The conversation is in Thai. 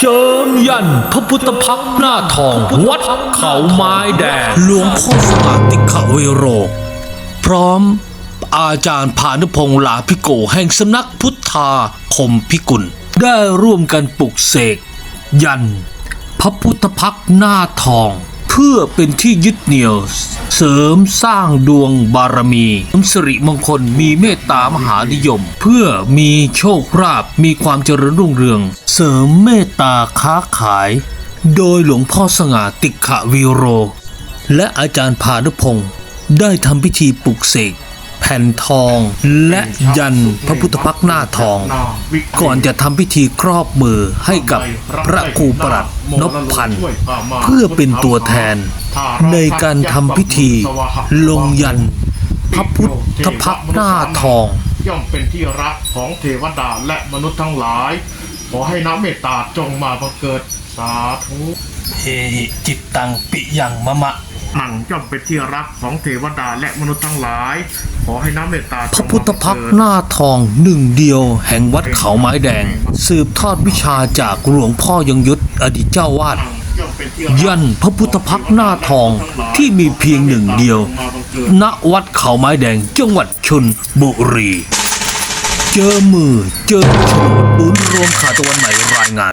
เจิมยันพระพุทธพักหน้าทอง วัดเขาไม้แดงหลวงพ่อสมาติขเวโร พร้อม อาจารย์พานุพงษ์ลาพิโกแห่งสำนักพุทธาคมพิกุล ได้ร่วมกันปลุกเสก ยัน พระพุทธพักหน้าทอง พื่อเป็นที่ยึดเหนี่ยว เสริมสร้างดวงบารมีสิริมงคลมีเมตตามหานิยม เพื่อมีโชคราภมีความเจริญรุ่งเรือง เสริมเมตตาค้าขาย โดยหลวงพ่อสง่าติขวิโร และอาจารย์พานุพงศ์ได้ทำพิธีปลุกเสก แผ่นทอง และยันพระพุทธพักตร์หน้าทอง ก่อนจะทำพิธีครอบมือให้กับพระครูประหลัดนพพันธ์เพื่อเป็นตัวแทน ในการทำพิธีลงยันพระพุทธพักตร์หน้าทอง ย่อมเป็นที่รักของเทวดาและมนุษย์ทั้งหลาย ขอให้น้ำเมตตาจงมาบังเกิดสาธุเฮหิจิตตังปิยังมะมะ หนังย่อมเป็นที่รักของเทวดาและมนุษย์ทั้งหลาย ขอให้น้ำเมตตาพระพุทธพักตร์หน้าทองหนึ่งเดียว แห่งวัดเขาไม้แดง สืบทอดวิชาจากหลวงพ่อยังยุทธอดีตเจ้าวาดย่อมเป็นที่รักยันพระพุทธพักตร์หน้าทองที่มีเพียงหนึ่งเดียวมาบังเกิดณวัดเขาไม้แดงจังหวัดชนบุรี เจอมือเจอโฉนดบุญรวมข่าวตะวันใหม่รายงาน